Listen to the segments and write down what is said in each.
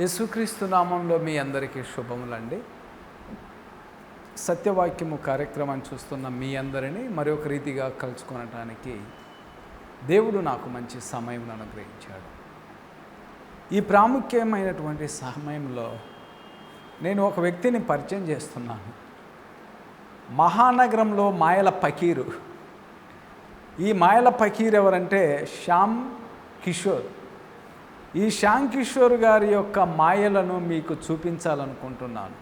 యేసుక్రీస్తు నామంలో మీ అందరికీ శుభములండి. సత్యవాక్యము కార్యక్రమాన్ని చూస్తున్న మీ అందరినీ మరొక రీతిగా కలుసుకొనటానికి దేవుడు నాకు మంచి సమయం అనుగ్రహించాడు. ఈ ప్రాముఖ్యమైనటువంటి సమయంలో నేను ఒక వ్యక్తిని పరిచయం చేస్తున్నాను. మహానగరంలో మాయల పకీరు. ఈ మాయల పకీర్ ఎవరంటే శ్యామ్ కిషోర్. ఈ శ్యామ్ కిషోర్ గారి యొక్క మాయలను మీకు చూపించాలనుకుంటున్నాను.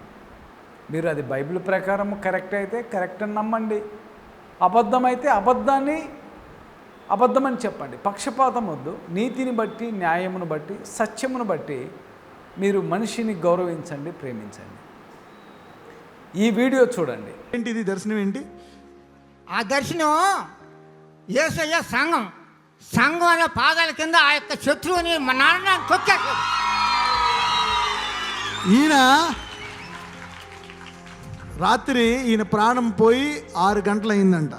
మీరు అది బైబిల్ ప్రకారం కరెక్ట్ అయితే కరెక్ట్ అని నమ్మండి. అబద్ధమైతే అబద్ధాన్ని అబద్ధమని చెప్పండి. పక్షపాతం వద్దు. నీతిని బట్టి న్యాయమును బట్టి సత్యమును బట్టి మీరు మనిషిని గౌరవించండి ప్రేమించండి. ఈ వీడియో చూడండి. ఏంటి ఇది దర్శనం ఏంటి? ఆ దర్శనం ఏసయ్య సంఘం. సంఘం అనే పాదాల కింద ఆ యొక్క శత్రువుని మా నాన్న తొక్కాడు ఈయన రాత్రి ఈయన ప్రాణం పోయి ఆరు గంటలు అయిందంట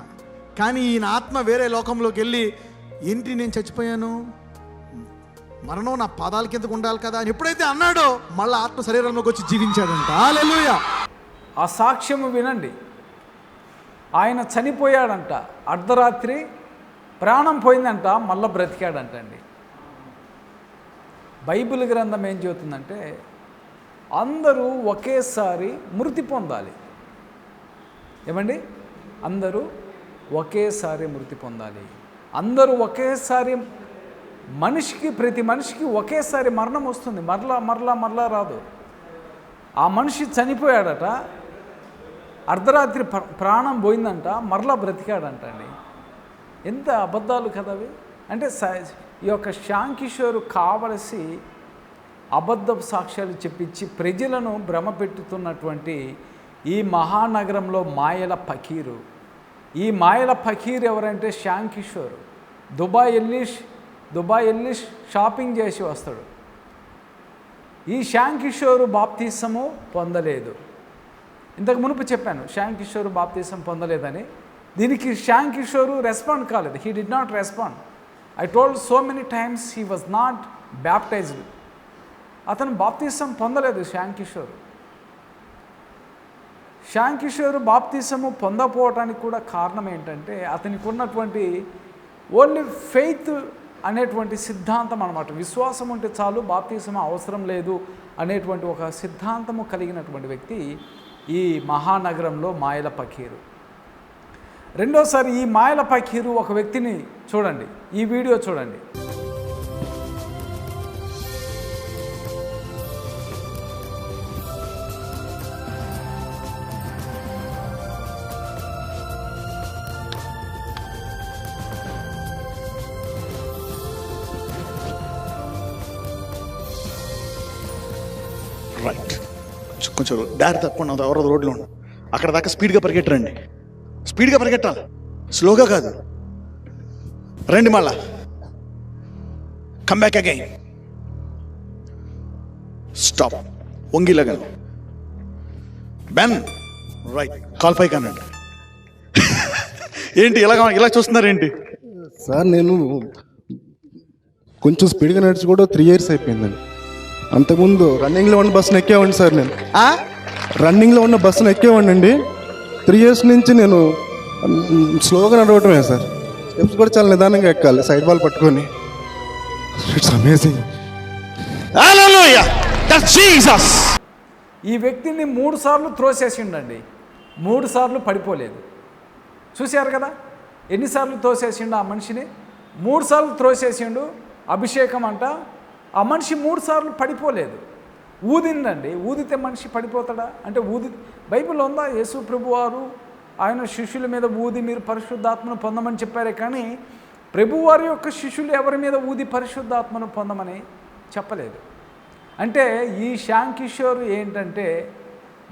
కానీ ఈయన ఆత్మ వేరే లోకంలోకి వెళ్ళి ఏంటి నేను చచ్చిపోయాను? మరణం నా పాదాల కిందకు ఉండాలి కదా? అని ఎప్పుడైతే అన్నాడో మళ్ళీ ఆత్మ శరీరంలోకి వచ్చి జీవించాడంట. హల్లెలూయా. ఆ సాక్ష్యము వినండి. ఆయన చనిపోయాడంట అర్ధరాత్రి ప్రాణం పోయిందంట మళ్ళీ బ్రతికాడంట అండి బైబిల్ గ్రంథం ఏం చెబుతుందంటే అందరూ ఒకేసారి మృతి పొందాలి. ఏమండి? అందరూ ఒకేసారి మృతి పొందాలి. అందరూ ఒకేసారి మనిషికి ప్రతి మనిషికి ఒకేసారి మరణం వస్తుంది. మరలా మరలా మరలా రాదు. ఆ మనిషి చనిపోయాడట అర్ధరాత్రి ప్ర- ప్రాణం పోయిందంట మరలా బ్రతికాడంట అండి ఎంత అబద్ధాలు కదవి అంటే ఈ యొక్క శ్యామ్ కిషోర్ కావలసి అబద్ధపు సాక్ష్యాలు చెప్పించి ప్రజలను భ్రమ పెట్టుతున్నటువంటి ఈ మహానగరంలో మాయల ఫకీరు. ఈ మాయల ఫకీర్ ఎవరంటే శ్యామ్ కిషోర్ దుబాయ్ వెళ్ళి దుబాయ్ వెళ్ళి షాపింగ్ చేసి వస్తాడు. ఈ శ్యామ్ కిషోర్ బాప్తీసము పొందలేదు. ఇంతకు మునుపు చెప్పాను శ్యామ్ కిషోర్ బాప్తీసం పొందలేదని. దీనికి శ్యామ్ కిషోర్ రెస్పాండ్ కాలేదు. He did not respond I told so many times he was not baptised అతను బాప్తీసం పొందలేదు శ్యామ్ కిషోర్. శ్యామ్ కిషోర్ బాప్తీసము పొందకపోవటానికి కూడా కారణం ఏంటంటే అతనికి ఉన్నటువంటి ఓన్లీ ఫెయిత్ అనేటువంటి సిద్ధాంతం అనమాట విశ్వాసం ఉంటే చాలు బాప్తీసం అవసరం లేదు అనేటువంటి ఒక సిద్ధాంతము కలిగినటువంటి వ్యక్తి ఈ మహానగరంలో మాయల పకీరు. రెండోసారి ఈ మాయల పకీరు ఒక వ్యక్తిని చూడండి. ఈ వీడియో చూడండి. రైట్ కొంచెం- దారి తప్పకుండా ఎవరో రోడ్లో ఉండు. అక్కడ దాకా స్పీడ్గా పరిగెట్టరండి. స్పీడ్గా పరిగెట్టాలి. స్లోగా కాదు. రండి మళ్ళా. కమ్ బ్యాక్ అగైన్ స్టాప్ వంగిలాగా బెన్ రైట్ కాల్ పై కానండి ఏంటి ఇలా ఇలా చూస్తున్నారేంటి? సార్ నేను కొంచెం స్పీడ్గా నడిచి కూడా త్రీ ఇయర్స్ అయిపోయిందండి. అంతకుముందు రన్నింగ్లో ఉన్న బస్సును ఎక్కేవాడిని సార్ నేను? రన్నింగ్లో ఉన్న బస్సును ఎక్కేవాడిని త్రీ ఇయర్స్ నుంచి నేను స్లోగా నడవటమే సార్. స్టెప్స్ కూడా చాలా నిదానంగా ఎక్కాలి సైడ్ బాల్ పట్టుకొని. It's amazing! ఈ వ్యక్తిని మూడు సార్లు త్రోసేసిండండి మూడు సార్లు పడిపోలేదు. చూశారు కదా? ఎన్నిసార్లు త్రోసేసిండు ఆ మనిషిని? మూడు సార్లు త్రోసేసిండు అభిషేకం అంట. ఆ మనిషి మూడు సార్లు పడిపోలేదు. ఊదిందండి. ఊదితే మనిషి పడిపోతాడా? అంటే ఊది బైబిల్లో ఉందా? యేసు ప్రభు వారు ఆయన శిష్యుల మీద ఊది మీరు పరిశుద్ధాత్మను పొందమని చెప్పారే కానీ ప్రభువారి యొక్క శిష్యులు ఎవరి మీద ఊది పరిశుద్ధాత్మను పొందమని చెప్పలేదు. అంటే ఈ శ్యామ్ కిషోర్ ఏంటంటే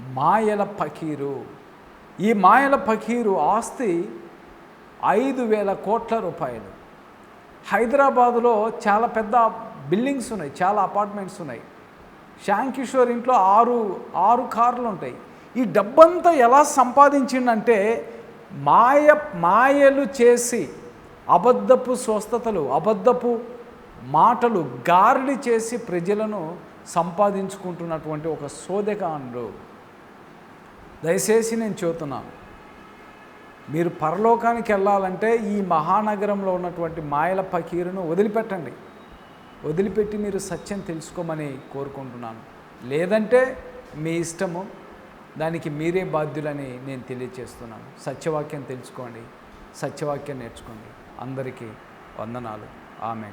మాయల పకీరు. ఈ మాయల పకీరు ఆస్తి ఐదు వేల కోట్ల రూపాయలు. హైదరాబాదులో చాలా పెద్ద బిల్డింగ్స్ ఉన్నాయి చాలా అపార్ట్మెంట్స్ ఉన్నాయి. శ్యామ్ కిషోర్ ఇంట్లో ఆరు ఆరు కార్లు ఉంటాయి. ఈ డబ్బంతా ఎలా సంపాదించిండంటే మాయ మాయలు చేసి అబద్ధపు స్వస్థతలు అబద్ధపు మాటలు గారడి చేసి ప్రజలను సంపాదించుకుంటున్నటువంటి ఒక సోదెకాండు దయచేసి నేను చెబుతున్నాను. మీరు పరలోకానికి వెళ్ళాలంటే ఈ మహానగరంలో ఉన్నటువంటి మాయల పకీరును వదిలిపెట్టండి. వదిలిపెట్టి మీరు సత్యం తెలుసుకోమని కోరుకుంటున్నాను. లేదంటే మీ ఇష్టము దానికి మీరే బాధ్యులని నేను తెలియజేస్తున్నాను సత్యవాక్యం తెలుసుకోండి. సత్యవాక్యం నేర్చుకోండి. అందరికీ వందనాలు. ఆమె